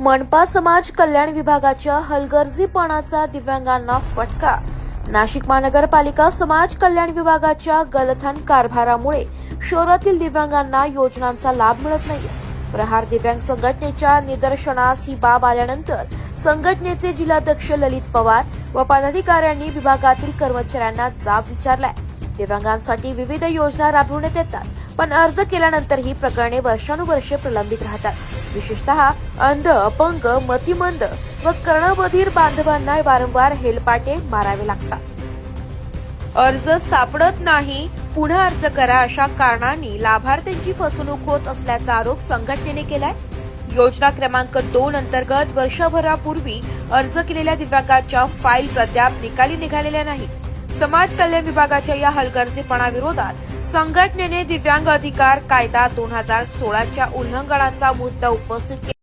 मनपा समाज कल्याण विभागाच्या हलगर्जीपणाचा दिव्यांगांना फटका. नाशिक महानगरपालिका समाज कल्याण विभागाच्या गलथान कारभारामुळे शहरातील दिव्यांगांना योजनांचा लाभ मिळत नाही प्रहार दिव्यांग संघटनेच्या निदर्शनास ही बाब आल्यानंतर संघटनेचे जिल्हाध्यक्ष ललित पवार व पदाधिकाऱ्यांनी विभागातील कर्मचाऱ्यांना जाब विचारलाय. दिव्यांगांसाठी विविध योजना राबविण्यात येतात. पण अर्ज केल्यानंतर ही प्रकरणे वर्षानुवर्षे प्रलंबित राहतात. विशेषतः अंध अपंग मतिमंद व कर्णबधीर बांधवांना वारंवार हेलपाटे मारावे लागतात. अर्ज सापडत नाही पुन्हा अर्ज करा अशा कारणांनी लाभार्थ्यांची फसवणूक होत असल्याचा आरोप संघटनेने केलाय. योजना क्रमांक दोन अंतर्गत वर्षभरापूर्वी अर्ज केलेल्या दिव्यांगाच्या फाईल्स अद्याप निकाली निघालेल्या नाही समाज कल्याण विभागाच्या या हलगर्जीपणाविरोधात संघटनेने दिव्यांग अधिकार कायदा दोन हजार सोळाच्या उल्लंघनाचा मुद्दा उपस्थित केला.